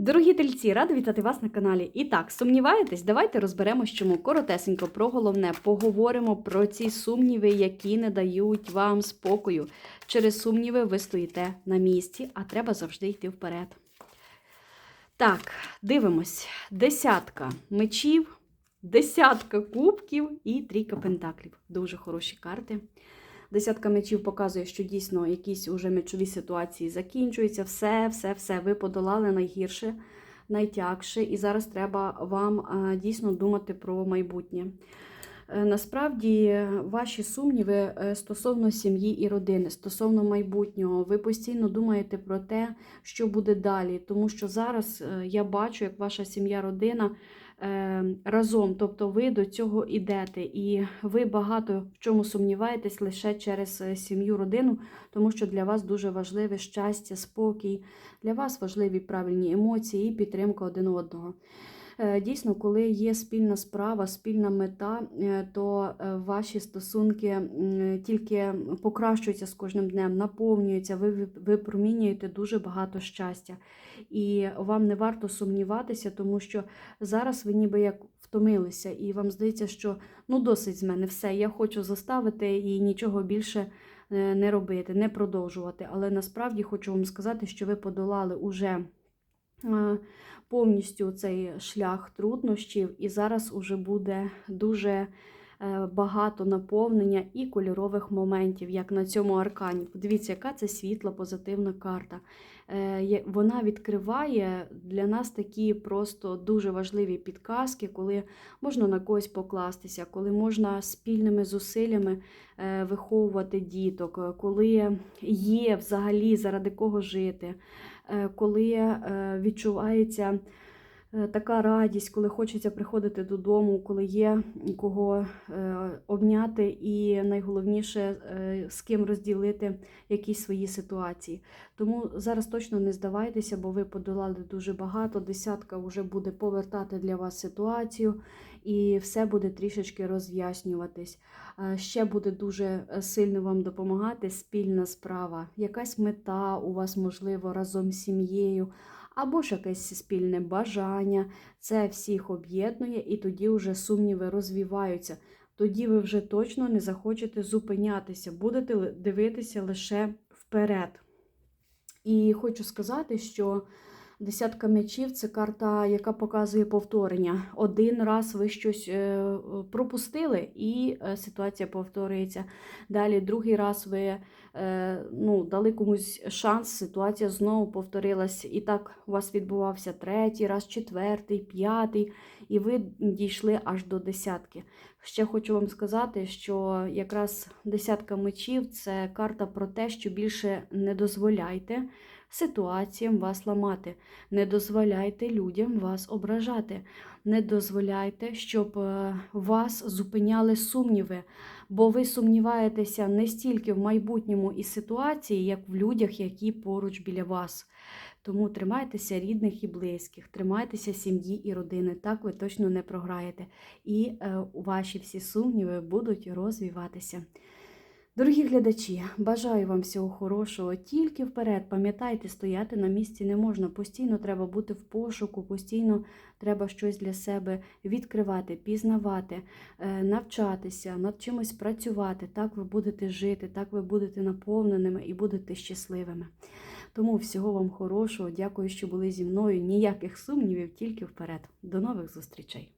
Дорогі тельці, рада вітати вас на каналі. І так, сумніваєтесь? Давайте розберемось, чому коротесенько про головне поговоримо про ці сумніви, які не дають вам спокою. Через сумніви ви стоїте на місці, а треба завжди йти вперед. Так, дивимось. Десятка мечів, десятка кубків і трійка пентаклів. Дуже хороші карти. Десятка мечів показує, що дійсно якісь уже мечові ситуації закінчуються. Все, все, все. Ви подолали найгірше, найтягше, і зараз треба вам дійсно думати про майбутнє. Е, Насправді, ваші сумніви е, стосовно сім'ї і родини, стосовно майбутнього, ви постійно думаєте про те, що буде далі. Тому що зараз е, я бачу, як ваша сім'я, родина разом, тобто ви до цього йдете, і ви багато в чому сумніваєтесь лише через сім'ю, родину, тому що для вас дуже важливе щастя, спокій, для вас важливі правильні емоції і підтримка один одного. Е, Дійсно, коли є спільна справа, спільна мета, е, то е, ваші стосунки тільки покращуються з кожним днем, наповнюються, ви ви- випромінюєте дуже багато щастя. І вам не варто сумніватися, тому що зараз ви ніби як втомилися, і вам здається, що ну досить з мене все, я хочу заставити і нічого більше не робити, не продовжувати. Але насправді хочу вам сказати, що ви подолали уже. Е, повністю цей шлях труднощів, і зараз уже буде дуже багато наповнення і кольорових моментів, як на цьому аркані. Подивіться, яка це світла, позитивна карта. Е, Вона відкриває для нас такі просто дуже важливі підказки, коли можна на когось покластися, коли можна спільними зусиллями е, виховувати діток, е, коли є взагалі заради кого жити е, коли е, відчувається е, така радість, коли хочеться приходити додому, коли є кого е, обняти, і найголовніше е, з ким розділити якісь свої ситуації. Тому зараз точно не здавайтеся, бо ви подолали дуже багато. Десятка вже буде повертати для вас ситуацію, і все буде трішечки роз'яснюватись. Е, Ще буде дуже е, сильно вам допомагати спільна справа, якась мета у вас, можливо, разом з сім'єю, або ж якесь спільне бажання. Це всіх об'єднує, і тоді вже сумніви розвиваються. Тоді ви вже точно не захочете зупинятися, будете дивитися лише вперед. І хочу сказати, що десятка м'ячів це карта, яка показує повторення. Один раз ви щось е, пропустили, і е, ситуація повторюється. Далі, другий раз ви е, ну, дали комусь шанс, ситуація знову повторилась. І так у вас відбувався третій раз, четвертий, п'ятий, і ви дійшли аж до десятки. Ще хочу вам сказати, що якраз десятка мечів це карта про те, що більше не дозволяйте ситуаціям вас ламати, не дозволяйте людям вас ображати, не дозволяйте, щоб е, вас зупиняли сумніви, бо ви сумніваєтеся не стільки в майбутньому і ситуації, як в людях, які поруч біля вас. Тому тримайтеся рідних і близьких, тримайтеся сім'ї і родини. Так ви точно не програєте. І е, ваші всі сумніви будуть розвиватися. Дорогі глядачі, бажаю вам всього хорошого. Тільки вперед. Пам'ятайте, стояти на місці не можна. Постійно треба бути в пошуку, постійно треба щось для себе відкривати, пізнавати, е, навчатися, над чимось працювати. Так ви будете жити, так ви будете наповненими і будете щасливими. Тому всього вам хорошого. Дякую, що були зі мною. Ніяких сумнівів, тільки вперед. До нових зустрічей!